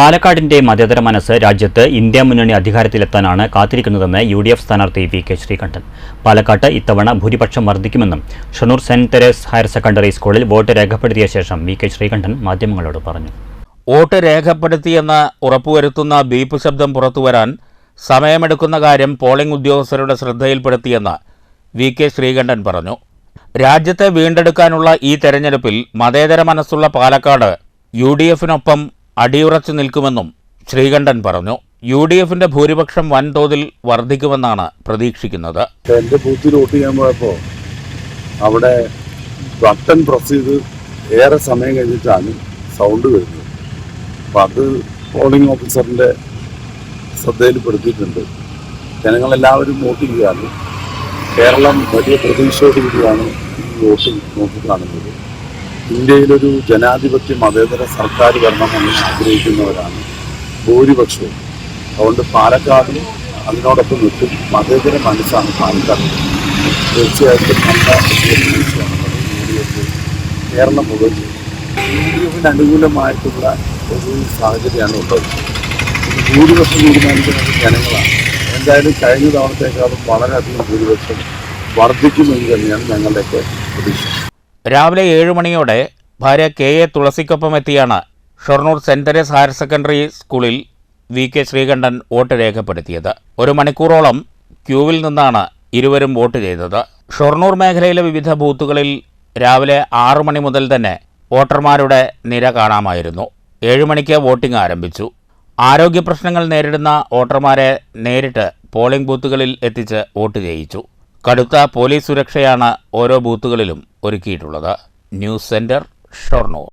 പാലക്കാടിന്റെ മതേതര മനസ്സ് രാജ്യത്ത് ഇന്ത്യ മുന്നണി അധികാരത്തിലെത്താനാണ് കാത്തിരിക്കുന്നതെന്ന് യു ഡി എഫ് സ്ഥാനാർത്ഥി വി കെ ശ്രീകണ്ഠൻ. പാലക്കാട്ട് ഇത്തവണ ഭൂരിപക്ഷം വർദ്ധിക്കുമെന്നും Shoranur Saint Teresa's higher secondary സ്കൂളിൽ വോട്ട് രേഖപ്പെടുത്തിയ ശേഷം വി കെ ശ്രീകണ്ഠൻ മാധ്യമങ്ങളോട് പറഞ്ഞു. വോട്ട് രേഖപ്പെടുത്തിയെന്ന് ഉറപ്പുവരുത്തുന്ന ബീപ്പ് ശബ്ദം പുറത്തുവരാൻ സമയമെടുക്കുന്ന കാര്യം പോളിംഗ് ഉദ്യോഗസ്ഥരുടെ ശ്രദ്ധയിൽപ്പെടുത്തിയെന്ന് വി കെ ശ്രീകണ്ഠൻ പറഞ്ഞു. രാജ്യത്തെ വീണ്ടെടുക്കാനുള്ള ഈ തെരഞ്ഞെടുപ്പിൽ മതേതര മനസ്സുള്ള പാലക്കാട് യു ഡി എഫിനൊപ്പം അടിയുറച്ചു നിൽക്കുമെന്നും ശ്രീകണ്ഠൻ പറഞ്ഞു. യു ഡി എഫിന്റെ ഭൂരിപക്ഷം വൻതോതിൽ വർദ്ധിക്കുമെന്നാണ് പ്രതീക്ഷിക്കുന്നത്. എന്റെ ബൂത്തിൽ വോട്ട് ചെയ്യാൻ പോയപ്പോ അവിടെ ബട്ടൺ പ്രസ് ചെയ്ത് ഏറെ സമയം കഴിഞ്ഞിട്ടാണ് സൗണ്ട് വരുന്നത്. അപ്പം അത് പോളിംഗ് ഓഫീസറിന്റെ ശ്രദ്ധയിൽപ്പെടുത്തിയിട്ടുണ്ട്. ജനങ്ങളെല്ലാവരും വോട്ട് ചെയ്യുകയാണ്. കേരളം വലിയ പ്രതീക്ഷയോടുകൂടിയാണ് വോട്ട് നോക്കിക്കാണുന്നത്. ഇന്ത്യയിലൊരു ജനാധിപത്യ മതേതര സർക്കാർ വരണമെന്ന് ആഗ്രഹിക്കുന്നവരാണ് ഭൂരിപക്ഷവും. അതുകൊണ്ട് പാലക്കാടും അതിനോടൊപ്പം നിൽക്കും. മതേതര മനസ്സാണ് പാലക്കാട്. തീർച്ചയായിട്ടും കേരളം മുഴുവൻ യു അനുകൂലമായിട്ടുള്ള ഒരു സാഹചര്യമാണ് ഉള്ളത്. ഭൂരിപക്ഷം തീരുമാനിക്കുന്നത് ജനങ്ങളാണ്. എന്തായാലും കഴിഞ്ഞ തവണത്തേക്കാളും വളരെയധികം ഭൂരിപക്ഷം വർദ്ധിക്കുമെന്ന് തന്നെയാണ് ഞങ്ങളുടെയൊക്കെ പ്രതീക്ഷ. രാവിലെ ഏഴ് മണിയോടെ ഭാര്യ കെ എ തുളസിക്കൊപ്പം എത്തിയാണ് Shoranur Saint Teresa's higher secondary സ്കൂളിൽ വി കെ ശ്രീകണ്ഠൻ വോട്ട് രേഖപ്പെടുത്തിയത്. ഒരു മണിക്കൂറോളം ക്യൂവിൽ നിന്നാണ് ഇരുവരും വോട്ട് ചെയ്തത്. ഷൊർണൂർ മേഖലയിലെ വിവിധ ബൂത്തുകളിൽ രാവിലെ ആറു മണി മുതൽ തന്നെ വോട്ടർമാരുടെ നിര കാണാമായിരുന്നു. ഏഴ് മണിക്ക് വോട്ടിംഗ് ആരംഭിച്ചു. ആരോഗ്യ പ്രശ്നങ്ങൾ നേരിടുന്ന വോട്ടർമാരെ നേരിട്ട് പോളിംഗ് ബൂത്തുകളിൽ എത്തിച്ച് വോട്ട് ചെയ്യിച്ചു. കടുത്ത പോലീസ് സുരക്ഷയാണ് ഓരോ ബൂത്തുകളിലും ഒരുക്കിയിട്ടുള്ളത്. News centre Shoranur.